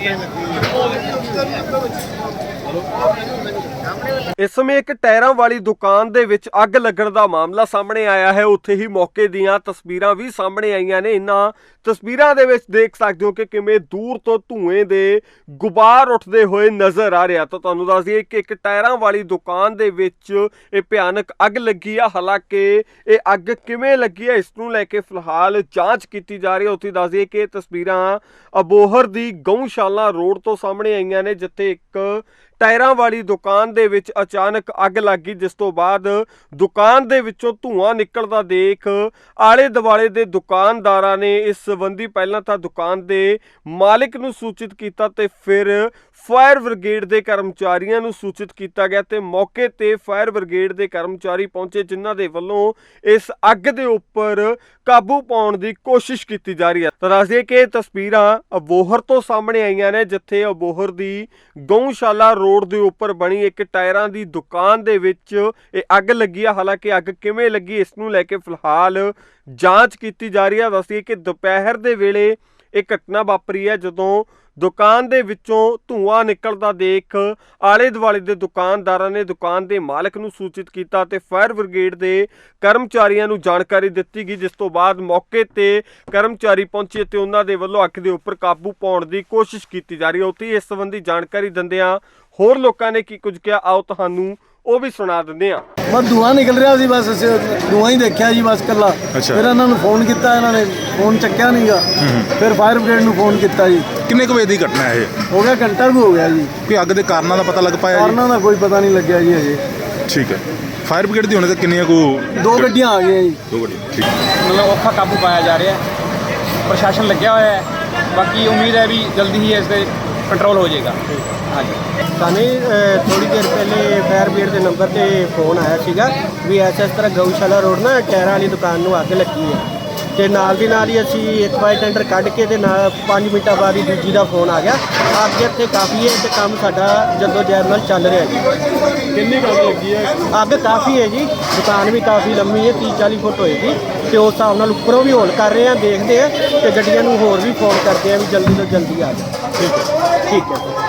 ਲਾਟਾਂ ਜੇ ਚੱਲੀ ਜਾਂਦੀਆਂ ਇਸ ਸਮੇਂ ਇੱਕ ਟਾਇਰਾਂ ਵਾਲੀ ਦੁਕਾਨ ਦੇ ਵਿੱਚ ਅੱਗ ਲੱਗਣ ਦਾ ਮਾਮਲਾ ਸਾਹਮਣੇ ਆਇਆ ਹੈ। ਉੱਥੇ ਹੀ ਮੌਕੇ ਦੀਆਂ ਤਸਵੀਰਾਂ ਵੀ ਸਾਹਮਣੇ ਆਈਆਂ ਨੇ। ਇਨ੍ਹਾਂ ਤਸਵੀਰਾਂ ਦੇ ਵਿੱਚ ਦੇਖ ਸਕਦੇ ਹੋ ਕਿ ਕਿਵੇਂ ਦੂਰ ਤੋਂ ਧੂਏ ਦੇ ਗੁਬਾਰ ਉੱਠਦੇ ਹੋਏ ਨਜ਼ਰ ਆ ਰਿਹਾ। ਤਾਂ ਤੁਹਾਨੂੰ ਦੱਸ ਦਈਏ ਕਿ ਇੱਕ ਟਾਇਰਾਂ ਵਾਲੀ ਦੁਕਾਨ ਦੇ ਵਿੱਚ ਇਹ ਭਿਆਨਕ ਅੱਗ ਲੱਗੀ ਆ। ਹਾਲਾਂਕਿ ਇਹ ਅੱਗ ਕਿਵੇਂ ਲੱਗੀ ਹੈ ਇਸ ਨੂੰ ਲੈ ਕੇ ਫਿਲਹਾਲ ਜਾਂਚ ਕੀਤੀ ਜਾ ਰਹੀ ਹੈ। ਉੱਥੇ ਦੱਸ ਦਈਏ ਕਿ ਇਹ ਤਸਵੀਰਾਂ ਅਬੋਹਰ ਦੀ ਗਊਸ਼ਾਲਾ ਰੋਡ ਤੋਂ ਸਾਹਮਣੇ ਆਈਆਂ ਨੇ, ਜਿੱਥੇ ਇੱਕ ਟਾਇਰਾਂ ਵਾਲੀ ਦੁਕਾਨ ਦੇ ਵਿੱਚ ਅਚਾਨਕ ਅੱਗ ਲੱਗ ਗਈ, ਜਿਸ ਤੋਂ ਬਾਅਦ ਦੁਕਾਨ ਦੇ ਵਿੱਚੋਂ ਧੂਆਂ ਨਿਕਲਦਾ ਦੇਖ ਆਲੇ ਦੁਆਲੇ ਦੇ ਦੁਕਾਨਦਾਰਾਂ ਨੇ ਇਸ ਸੰਬੰਧੀ ਪਹਿਲਾਂ ਤਾਂ ਦੁਕਾਨ ਦੇ ਮਾਲਕ ਨੂੰ ਸੂਚਿਤ ਕੀਤਾ ਤੇ ਫਿਰ ਫਾਇਰ ਬ੍ਰਿਗੇਡ ਦੇ ਕਰਮਚਾਰੀਆਂ ਨੂੰ ਸੂਚਿਤ ਕੀਤਾ ਗਿਆ ਤੇ ਮੌਕੇ ਤੇ ਫਾਇਰ ਬ੍ਰਿਗੇਡ ਦੇ ਕਰਮਚਾਰੀ ਪਹੁੰਚੇ, ਜਿਨ੍ਹਾਂ ਦੇ ਵੱਲੋਂ ਇਸ ਅੱਗ ਦੇ ਉੱਪਰ ਕਾਬੂ ਪਾਉਣ ਦੀ ਕੋਸ਼ਿਸ਼ ਕੀਤੀ ਜਾ ਰਹੀ ਹੈ। ਤਾਂ ਦੱਸ ਦਈਏ ਕਿ ਇਹ ਤਸਵੀਰਾਂ ਅਬੋਹਰ ਤੋਂ ਸਾਹਮਣੇ ਆਈਆਂ ਨੇ, ਜਿੱਥੇ ਅਬੋਹਰ ਦੀ ਗਊਸ਼ਾਲਾ ਰੋਡ ਦੇ ਉੱਪਰ ਬਣੀ ਇੱਕ ਟਾਇਰਾਂ ਦੀ ਦੁਕਾਨ ਦੇ ਵਿੱਚ ਇਹ ਅੱਗ ਲੱਗੀ ਆ। ਹਾਲਾਂਕਿ ਅੱਗ ਕਿਵੇਂ ਲੱਗੀ, ਇਸ ਨੂੰ ਲੈ ਕੇ ਫਿਲਹਾਲ ਜਾਂਚ ਕੀਤੀ ਜਾ ਰਹੀ ਹੈ ਦੱਸੀਏ ਕਿ ਦੁਪਹਿਰ ਦੇ ਵੇਲੇ ਇਹ ਘਟਨਾ ਵਾਪਰੀ ਹੈ ਜਦੋਂ ਦੁਕਾਨ ਦੇ ਵਿੱਚੋਂ ਧੂਆਂ ਨਿਕਲਦਾ ਦੇਖ ਆਲੇ ਦੁਆਲੇ ਦੇ ਦੁਕਾਨਦਾਰਾਂ ਨੇ ਦੁਕਾਨ ਦੇ ਮਾਲਕ ਨੂੰ ਸੂਚਿਤ ਕੀਤਾ ਤੇ ਫਾਇਰ ਬ੍ਰਿਗੇਡ ਦੇ ਕਰਮਚਾਰੀਆਂ ਨੂੰ ਜਾਣਕਾਰੀ ਦਿੱਤੀ ਗਈ, ਜਿਸ ਤੋਂ ਬਾਅਦ ਮੌਕੇ ਤੇ ਕਰਮਚਾਰੀ ਪਹੁੰਚੇ ਤੇ ਉਹਨਾਂ ਦੇ ਵੱਲੋਂ ਅੱਗ ਦੇ ਉੱਪਰ ਕਾਬੂ ਪਾਉਣ ਦੀ ਕੋਸ਼ਿਸ਼ ਕੀਤੀ ਜਾ ਰਹੀ ਹੈ ਉੱਥੇ ਹੀ ਇਸ ਸੰਬੰਧੀ ਜਾਣਕਾਰੀ ਦਿੰਦਿਆਂ ਹੋਰ ਲੋਕਾਂ ਨੇ ਕੀ ਕੁਝ ਕਿਹਾ? ਆਓ ਤੁਹਾਨੂੰ ਉਹ ਵੀ ਸੁਣਾ ਦਿੰਦੇ ਹਾਂ। ਬਸ ਧੂਆਂ ਨਿਕਲ ਰਿਹਾ ਸੀ ਬਸ ਧੂਆਂ ਹੀ ਦੇਖਿਆ ਜੀ ਬਸ ਕੱਲਾ। ਫਿਰ ਇਹਨਾਂ ਨੂੰ ਫੋਨ ਕੀਤਾ ਇਹਨਾਂ ਨੇ ਫੋਨ ਚੱਕਿਆ ਨਹੀਂਗਾ ਫਿਰ ਫਾਇਰ ਬ੍ਰਿਗੇਡ ਨੂੰ ਫੋਨ ਕੀਤਾ ਜੀ। ਕਿੰਨੇ ਕੁ ਵਜੇ ਦੀ ਘਟਨਾ ਹੈ ਇਹ? ਹੋ ਗਿਆ ਘੰਟਾ ਕੁ ਹੋ ਗਿਆ ਜੀ। ਕੋਈ ਅੱਗ ਦੇ ਕਾਰਨਾਂ ਦਾ ਪਤਾ ਲੱਗ ਪਾਇਆ ਜੀ? ਕਾਰਨਾਂ ਦਾ ਕੋਈ ਪਤਾ ਨਹੀਂ ਲੱਗਿਆ ਜੀ ਅਜੇ ਠੀਕ ਹੈ। ਫਾਇਰ ਬ੍ਰਿਗੇਡ ਦੀ ਹੁਣ ਤੱਕ ਕਿੰਨੀਆਂ ਕੋ ਦੋ ਗੱਡੀਆਂ ਆ ਗਈਆਂ ਜੀ। ਦੋ ਗੱਡੀਆਂ ਠੀਕ। ਮਤਲਬ ਔਖਾ ਕਾਬੂ ਪਾਇਆ ਜਾ ਰਿਹਾ ਹੈ। ਪ੍ਰਸ਼ਾਸਨ ਲੱਗਿਆ ਹੋਇਆ ਹੈ। ਬਾਕੀ ਉਮੀਦ ਹੈ ਵੀ ਜਲਦੀ ਹੀ ਇਸ ਤੇ ਕੰਟਰੋਲ ਹੋ ਜਾਏਗਾ। ਹਾਂਜੀ। ਸਾਨੂੰ ਥੋੜੀ ਦੇਰ ਪਹਿਲੇ ਫਾਇਰ ਬ੍ਰਿਗੇਡ ਦੇ ਨੰਬਰ ਤੇ ਫੋਨ ਆਇਆ ਸੀਗਾ ਵੀ ਐਸ ਇਸ ਤਰ੍ਹਾਂ ਗਊਸ਼ਾਲਾ ਰੋਡ ਨਾ ਟਾਇਰਾਂ ਵਾਲੀ ਦੁਕਾਨ ਨੂੰ ਅੱਗ ਲੱਗੀ ਹੈ। ਤੇ ਨਾਲ ਦੀ ਨਾਲ ਹੀ ਅਸੀਂ ਇੱਕ ਵਾਰ ਟੈਂਡਰ ਕੱਢ ਕੇ ਤੇ ਨਾਲ 5 ਮਿੰਟਾਂ ਬਾਅਦ ਹੀ ਦੂਜੀ ਦਾ ਫੋਨ ਆ ਗਿਆ। ਅੱਗ ਇੱਥੇ ਕਾਫੀ ਹੈ ਤੇ ਕੰਮ ਸਾਡਾ ਜਦੋਂ ਜੈਰ ਨਾਲ ਚੱਲ ਰਿਹਾ ਜੀ। ਕਿੰਨੀ ਅੱਗ ਲੱਗੀ ਹੈ? ਅੱਗ ਕਾਫੀ ਹੈ ਜੀ। ਦੁਕਾਨ ਵੀ ਕਾਫੀ ਲੰਮੀ ਹੈ 30 40 ਫੁੱਟ ਹੋਏਗੀ। ਤੇ ਉਸ ਹਿਸਾਬ ਨਾਲ ਉੱਪਰੋਂ ਵੀ ਹੋਲ ਕਰ ਰਹੇ ਆ ਦੇਖਦੇ ਆ ਤੇ ਗੱਡੀਆਂ ਨੂੰ ਹੋਰ ਵੀ ਫੋਨ ਕਰਦੇ ਆ ਵੀ ਜਲਦੀ ਤੋਂ ਜਲਦੀ ਆ ਜਾਓ ਠੀਕ ਹੈ ਠੀਕ ਹੈ